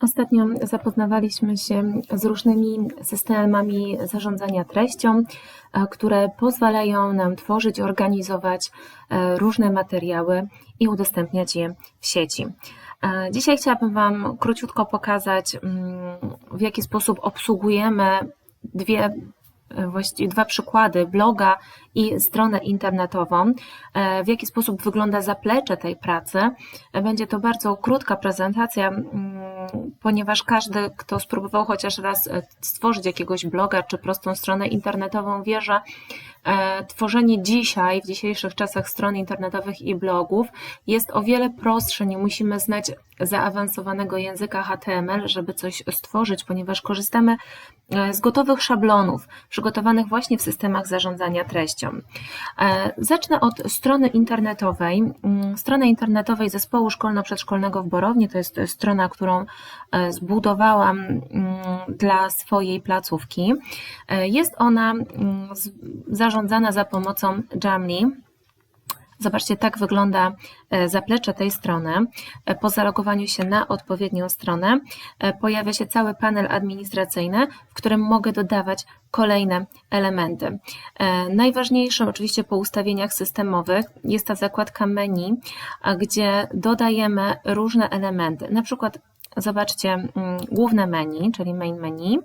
Ostatnio zapoznawaliśmy się z różnymi systemami zarządzania treścią, e, które pozwalają nam tworzyć, organizować e, różne materiały i udostępniać je w sieci. E, Dzisiaj chciałabym Wam króciutko pokazać, mm, w jaki sposób obsługujemy dwie właściwie dwa przykłady bloga i stronę internetową, w jaki sposób wygląda zaplecze tej pracy. Będzie to bardzo krótka prezentacja, mm, ponieważ każdy, kto spróbował chociaż raz e, stworzyć jakiegoś bloga czy prostą stronę internetową, wie, że tworzenie dzisiaj, w dzisiejszych czasach stron internetowych i blogów jest o wiele prostsze. Nie musimy znać zaawansowanego języka HTML, żeby coś stworzyć, ponieważ korzystamy z gotowych szablonów, przygotowanych właśnie w systemach zarządzania treścią. Zacznę od strony internetowej. Mm, strony internetowej Zespołu Szkolno-Przedszkolnego w Borownie to jest strona, którą zbudowałam mm, dla swojej placówki. Jest ona mm, zarządzana za pomocą Jamli. Zobaczcie, tak wygląda zaplecze tej strony. Po zalogowaniu się na odpowiednią stronę pojawia się cały panel administracyjny, w którym mogę dodawać kolejne elementy. Najważniejszym oczywiście po ustawieniach systemowych jest ta zakładka menu, gdzie dodajemy różne elementy. Na przykład zobaczcie główne menu, czyli main menu.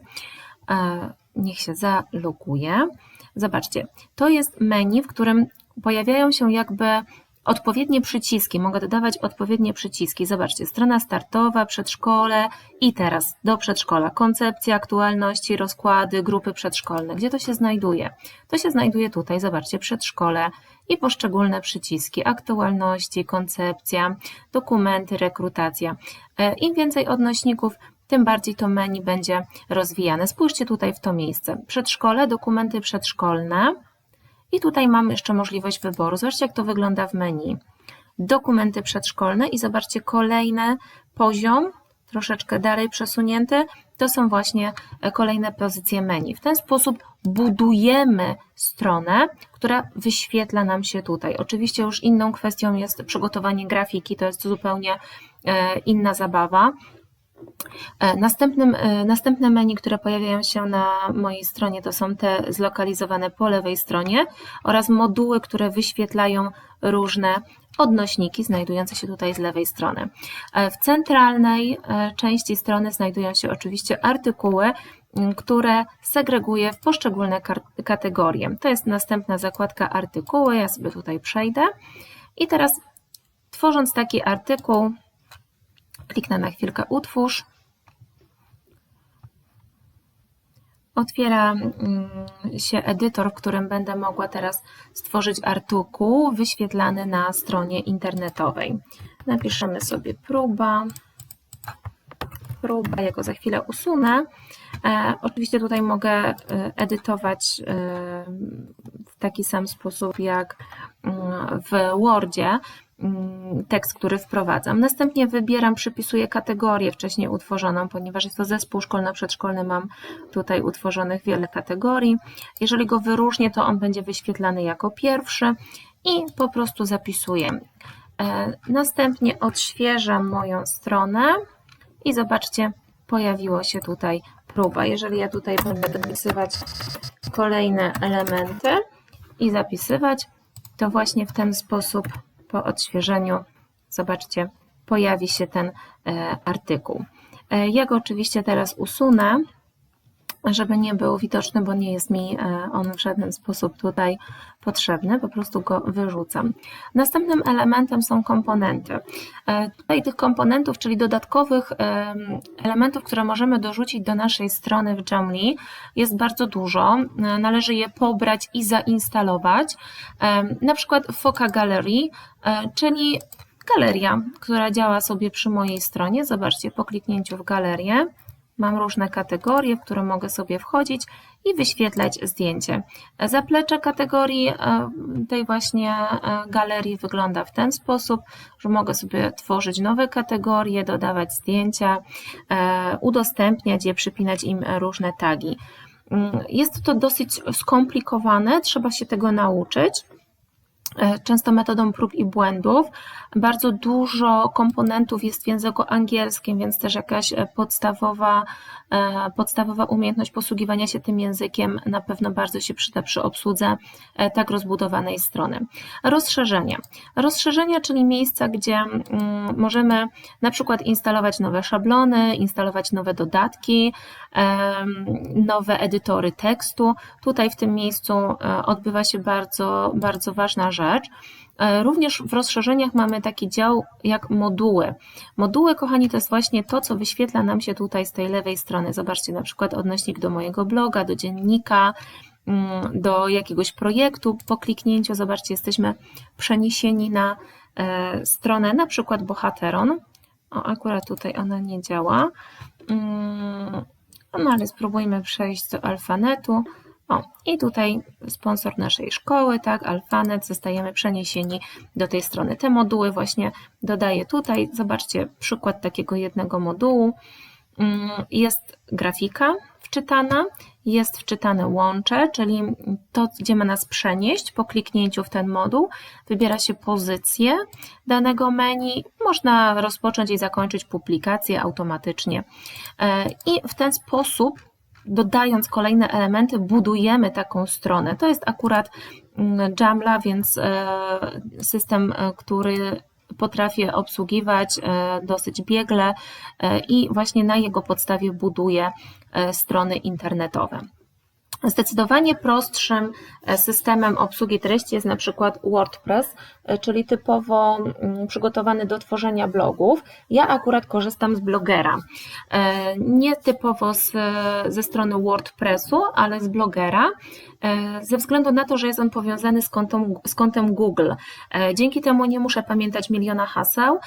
Niech się zaloguje. Zobaczcie, to jest menu, w którym pojawiają się jakby odpowiednie przyciski. Mogę dodawać odpowiednie przyciski. Zobaczcie, strona startowa, przedszkole i teraz do przedszkola. Koncepcja, aktualności, rozkłady, grupy przedszkolne. Gdzie to się znajduje? To się znajduje tutaj, zobaczcie, przedszkole i poszczególne przyciski. Aktualności, koncepcja, dokumenty, rekrutacja. E, Im więcej odnośników, tym bardziej to menu będzie rozwijane. Spójrzcie tutaj w to miejsce. Przedszkole, dokumenty przedszkolne. I tutaj mamy jeszcze możliwość wyboru. Zobaczcie, jak to wygląda w menu. Dokumenty przedszkolne i zobaczcie kolejny poziom, troszeczkę dalej przesunięty, to są właśnie kolejne pozycje menu. W ten sposób budujemy stronę, która wyświetla nam się tutaj. Oczywiście już inną kwestią jest przygotowanie grafiki, to jest zupełnie e, inna zabawa. E, następnym, e, następne menu, które pojawiają się na mojej stronie, to są te zlokalizowane po lewej stronie oraz moduły, które wyświetlają różne odnośniki znajdujące się tutaj z lewej strony. E, w centralnej części strony znajdują się oczywiście artykuły, które segreguję w poszczególne kategorie. To jest następna zakładka artykuły, ja sobie tutaj przejdę i teraz tworząc taki artykuł, Kliknę na chwilkę utwórz. Otwiera mm, się edytor, w którym będę mogła teraz stworzyć artykuł wyświetlany na stronie internetowej. Napiszemy sobie próba. Próba, ja go za chwilę usunę. E, oczywiście tutaj mogę e, edytować e, w taki sam sposób jak mm, w Wordzie. Mm, tekst, który wprowadzam. Następnie wybieram, przypisuję kategorię wcześniej utworzoną, ponieważ jest to zespół szkolno-przedszkolny, mam tutaj utworzonych wiele kategorii. Jeżeli go wyróżnię, to on będzie wyświetlany jako pierwszy i po prostu zapisuję. E, następnie odświeżam moją stronę i zobaczcie, pojawiło się tutaj próba. Jeżeli ja tutaj będę dopisywać kolejne elementy i zapisywać, to właśnie w ten sposób po odświeżeniu, zobaczcie, pojawi się ten e, artykuł. E, ja go oczywiście teraz usunę, żeby nie był widoczny, bo nie jest mi e, on w żaden sposób tutaj potrzebny, po prostu go wyrzucam. Następnym elementem są komponenty. Tutaj tych komponentów, czyli dodatkowych elementów, które możemy dorzucić do naszej strony w Jamli jest bardzo dużo. Należy je pobrać i zainstalować. Na przykład Foca Gallery E, czyli galeria, która działa sobie przy mojej stronie. Zobaczcie, po kliknięciu w galerię mam różne kategorie, w które mogę sobie wchodzić i wyświetlać zdjęcie. Zaplecze kategorii e, tej właśnie e, galerii wygląda w ten sposób, że mogę sobie tworzyć nowe kategorie, dodawać zdjęcia, udostępniać je, przypinać im różne tagi. Mm, jest to dosyć skomplikowane, trzeba się tego nauczyć. E, często metodą prób i błędów. Bardzo dużo komponentów jest w języku angielskim, więc też jakaś e, podstawowa, e, podstawowa umiejętność posługiwania się tym językiem na pewno bardzo się przyda przy obsłudze tak rozbudowanej strony. Rozszerzenia. Rozszerzenia, czyli miejsca, gdzie mm, możemy na przykład instalować nowe szablony, instalować nowe dodatki, nowe edytory tekstu. Tutaj w tym miejscu odbywa się bardzo, bardzo ważna rzecz. E, również w rozszerzeniach mamy taki dział jak moduły. Moduły, kochani, to jest właśnie to, co wyświetla nam się tutaj z tej lewej strony. Zobaczcie, na przykład odnośnik do mojego bloga, do dziennika, mm, do jakiegoś projektu. Po kliknięciu, zobaczcie, jesteśmy przeniesieni na e, stronę, na przykład Bohateron. O, akurat tutaj ona nie działa. Mm, no ale spróbujmy przejść do alfanetu. O, i tutaj sponsor naszej szkoły, tak, Alfanet, zostajemy przeniesieni do tej strony. Te moduły właśnie dodaję tutaj. Zobaczcie przykład takiego jednego modułu. Mm, jest grafika wczytana, jest wczytane łącze, czyli to, gdzie ma nas przenieść po kliknięciu w ten moduł. Wybiera się pozycję danego menu. Można rozpocząć i zakończyć publikację automatycznie. E, I w ten sposób dodając kolejne elementy, budujemy taką stronę. To jest akurat mm, Jamla, więc e, system, e, który potrafię obsługiwać e, dosyć biegle i właśnie na jego podstawie buduję strony internetowe. Zdecydowanie prostszym e, systemem obsługi treści jest na przykład WordPress, e, czyli typowo mm, przygotowany do tworzenia blogów. Ja akurat korzystam z blogera. E, nie typowo z, ze strony WordPressu, ale z blogera, ze względu na to, że jest on powiązany z kontem, z Google. Dzięki temu nie muszę pamiętać miliona haseł,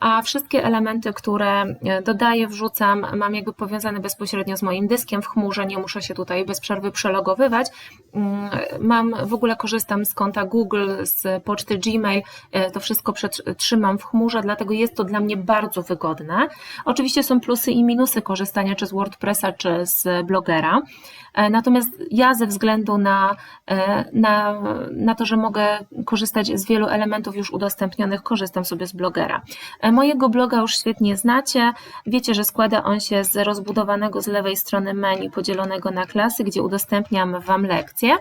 a wszystkie elementy, które dodaję, wrzucam, mam jakby powiązane bezpośrednio z moim dyskiem w chmurze, nie muszę się tutaj bez przerwy przelogowywać. Mm, mam, w ogóle korzystam z konta Google, z poczty Gmail, e, to wszystko trzymam w chmurze, dlatego jest to dla mnie bardzo wygodne. Oczywiście są plusy i minusy korzystania czy z WordPressa, czy z blogera. E, natomiast ja ze względu na, e, na, na to, że mogę korzystać z wielu elementów już udostępnionych, korzystam sobie z blogera. Mojego bloga już świetnie znacie. Wiecie, że składa on się z rozbudowanego z lewej strony menu podzielonego na klasy, gdzie udostępniam udostępniam Wam lekcje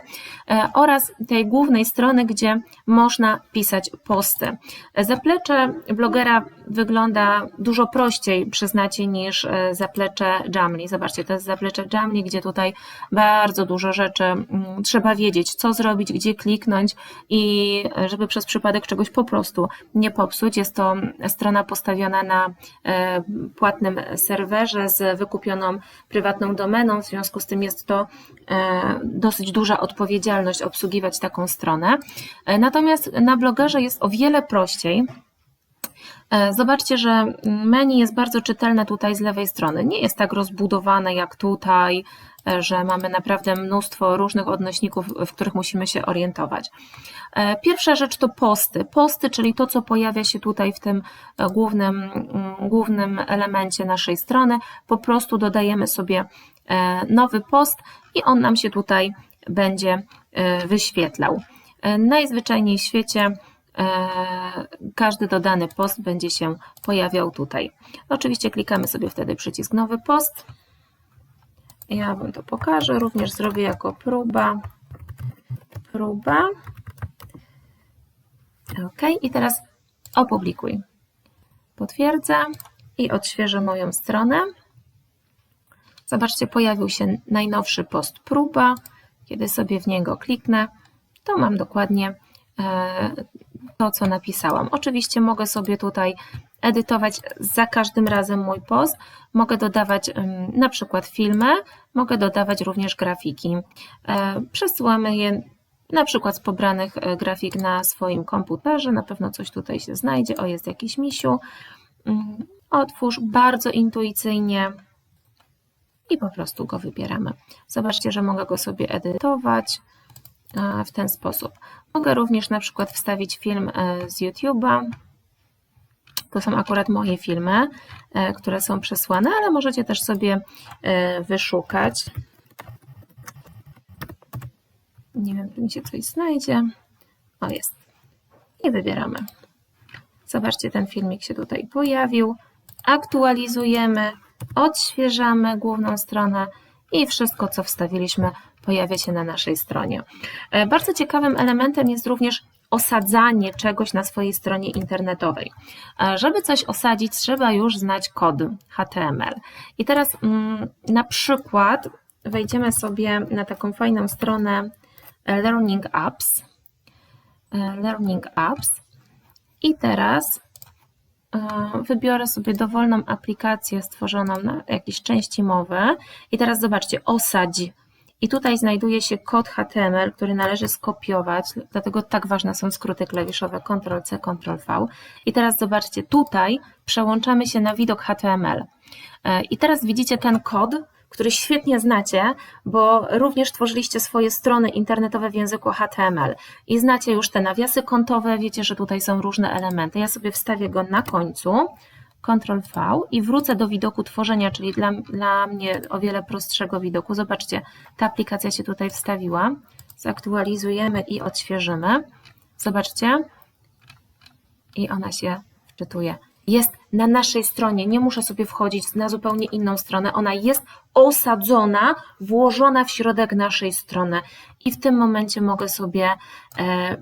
e, oraz tej głównej strony, gdzie można pisać posty. Zaplecze blogera wygląda dużo prościej, przyznacie, niż e, zaplecze Jamli. Zobaczcie, to jest zaplecze Jamli, gdzie tutaj bardzo dużo rzeczy mm, trzeba wiedzieć, co zrobić, gdzie kliknąć i e, żeby przez przypadek czegoś po prostu nie popsuć. Jest to strona postawiona na płatnym serwerze z wykupioną prywatną domeną, w związku z tym jest to E, dosyć duża odpowiedzialność obsługiwać taką stronę. E, natomiast na blogerze jest o wiele prościej. E, zobaczcie, że menu jest bardzo czytelne tutaj z lewej strony. Nie jest tak rozbudowane jak tutaj, że mamy naprawdę mnóstwo różnych odnośników, w których musimy się orientować. Pierwsza rzecz to posty. Posty, czyli to, co pojawia się tutaj w tym głównym, mm, głównym elemencie naszej strony. Po prostu dodajemy sobie nowy post i on nam się tutaj będzie e, wyświetlał. E, najzwyczajniej w świecie e, każdy dodany post będzie się pojawiał tutaj. Oczywiście klikamy sobie wtedy przycisk nowy post. Ja Wam to pokażę, również zrobię jako próba. Próba. OK, i teraz opublikuj. Potwierdzę i odświeżę moją stronę. Zobaczcie, pojawił się najnowszy post próba. Kiedy sobie w niego kliknę, to mam dokładnie e, to, co napisałam. Oczywiście mogę sobie tutaj edytować za każdym razem mój post. Mogę dodawać na przykład filmy, mogę dodawać również grafiki. E, przesyłamy je na przykład z pobranych e, grafik na swoim komputerze. Na pewno coś tutaj się znajdzie. O, jest jakiś misiu. Mm, otwórz bardzo intuicyjnie i po prostu go wybieramy. Zobaczcie, że mogę go sobie edytować w ten sposób. Mogę również na przykład wstawić film e, z YouTube'a. To są akurat moje filmy, e, które są przesłane, ale możecie też sobie wyszukać. Nie wiem, czy mi się coś znajdzie. O, jest. i wybieramy. Zobaczcie, ten filmik się tutaj pojawił. Aktualizujemy, odświeżamy główną stronę i wszystko, co wstawiliśmy, pojawia się na naszej stronie. E, Bardzo ciekawym elementem jest również osadzanie czegoś na swojej stronie internetowej. E, Żeby coś osadzić, trzeba już znać kod HTML. I teraz mm, na przykład wejdziemy sobie na taką fajną stronę e, Learning Apps. Learning Apps. I teraz wybiorę sobie dowolną aplikację stworzoną na jakieś części mowy. I teraz zobaczcie, osadź. I tutaj znajduje się kod HTML, który należy skopiować, dlatego tak ważne są skróty klawiszowe Ctrl-C, Ctrl-V. I teraz zobaczcie, tutaj przełączamy się na widok HTML. E, I teraz widzicie ten kod, który świetnie znacie, bo również tworzyliście swoje strony internetowe w języku HTML i znacie już te nawiasy kontowe, wiecie, że tutaj są różne elementy. Ja sobie wstawię go na końcu, Ctrl V i wrócę do widoku tworzenia, czyli dla, dla mnie o wiele prostszego widoku. Zobaczcie, ta aplikacja się tutaj wstawiła. Zaktualizujemy i odświeżymy. Zobaczcie. I ona się wczytuje. Jest na naszej stronie, nie muszę sobie wchodzić na zupełnie inną stronę. Ona jest osadzona, włożona w środek naszej strony. I w tym momencie mogę sobie e,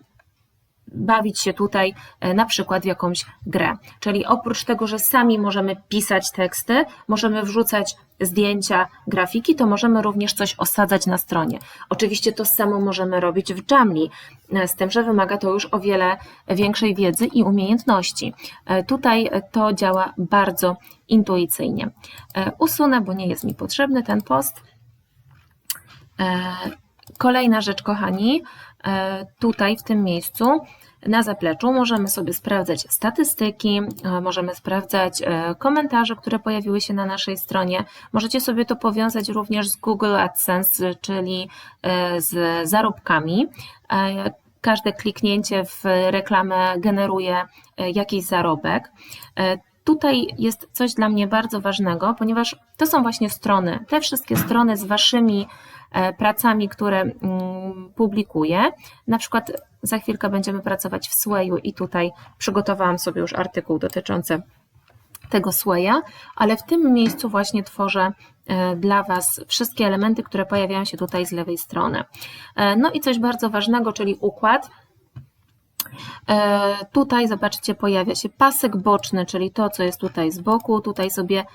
bawić się tutaj e, na przykład w jakąś grę. Czyli oprócz tego, że sami możemy pisać teksty, możemy wrzucać zdjęcia, grafiki, to możemy również coś osadzać na stronie. Oczywiście to samo możemy robić w Jamli, e, z tym, że wymaga to już o wiele większej wiedzy i umiejętności. E, Tutaj to działa bardzo intuicyjnie. Usunę, bo nie jest mi potrzebny ten post. Kolejna rzecz, kochani, tutaj w tym miejscu na zapleczu możemy sobie sprawdzać statystyki, e, możemy sprawdzać e, komentarze, które pojawiły się na naszej stronie. Możecie sobie to powiązać również z Google AdSense, czyli e, z zarobkami. E, Każde kliknięcie w reklamę generuje e, jakiś zarobek. E, Tutaj jest coś dla mnie bardzo ważnego, ponieważ to są właśnie strony, te wszystkie strony z waszymi e, pracami, które mm, publikuję. Na przykład za chwilkę będziemy pracować w Swayu i tutaj przygotowałam sobie już artykuł dotyczący tego Swaya, ale w tym miejscu właśnie tworzę e, dla Was wszystkie elementy, które pojawiają się tutaj z lewej strony. E, No i coś bardzo ważnego, czyli układ. E, Tutaj zobaczcie, pojawia się pasek boczny, czyli to, co jest tutaj z boku. Tutaj sobie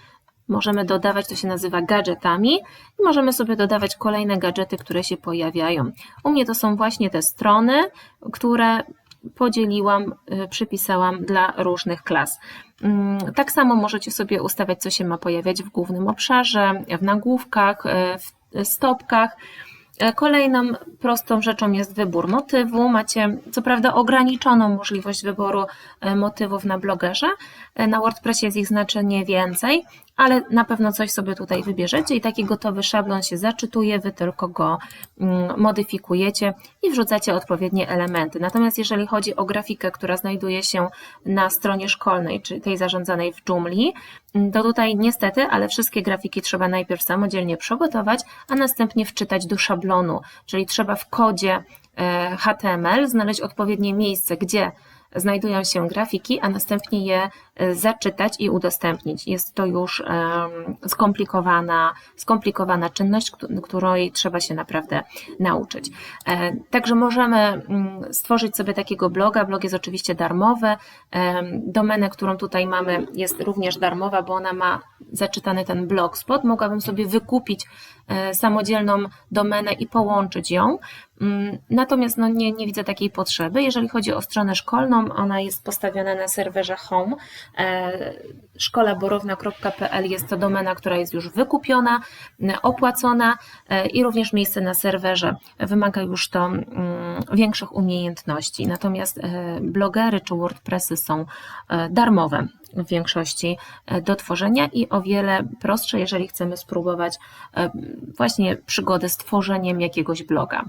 możemy dodawać, to się nazywa gadżetami i możemy sobie dodawać kolejne gadżety, które się pojawiają. U mnie to są właśnie te strony, które podzieliłam, y, przypisałam dla różnych klas. Mm, Tak samo możecie sobie ustawiać, co się ma pojawiać w głównym obszarze, w nagłówkach, y, w stopkach. E, Kolejną prostą rzeczą jest wybór motywu. Macie co prawda ograniczoną możliwość wyboru motywów na blogerze. Na WordPressie jest ich znacznie więcej, ale na pewno coś sobie tutaj wybierzecie i taki gotowy szablon się zaczytuje, wy tylko go mm, modyfikujecie i wrzucacie odpowiednie elementy. Natomiast jeżeli chodzi o grafikę, która znajduje się na stronie szkolnej, czy tej zarządzanej w Joomla, mm, to tutaj niestety, ale wszystkie grafiki trzeba najpierw samodzielnie przygotować, a następnie wczytać do szablonu, czyli trzeba w kodzie e, HTML znaleźć odpowiednie miejsce, gdzie znajdują się grafiki, a następnie je e, zaczytać i udostępnić. Jest to już skomplikowana, skomplikowana czynność, któ- której trzeba się naprawdę nauczyć. E, Także możemy mm, stworzyć sobie takiego bloga. Blog jest oczywiście darmowy. Domenę, którą tutaj mamy, jest również darmowa, bo ona ma zaczytany ten blogspot. Mogłabym sobie wykupić samodzielną domenę i połączyć ją. Mm, Natomiast no, nie, nie widzę takiej potrzeby. Jeżeli chodzi o stronę szkolną, ona jest postawiona na serwerze home. E, Szkolaborowna.pl jest to domena, która jest już wykupiona, opłacona e, i również miejsce na serwerze wymaga już to większych umiejętności. Natomiast e, blogery czy WordPressy są e, darmowe w większości e, do tworzenia i o wiele prostsze, jeżeli chcemy spróbować e, właśnie przygodę z tworzeniem jakiegoś bloga.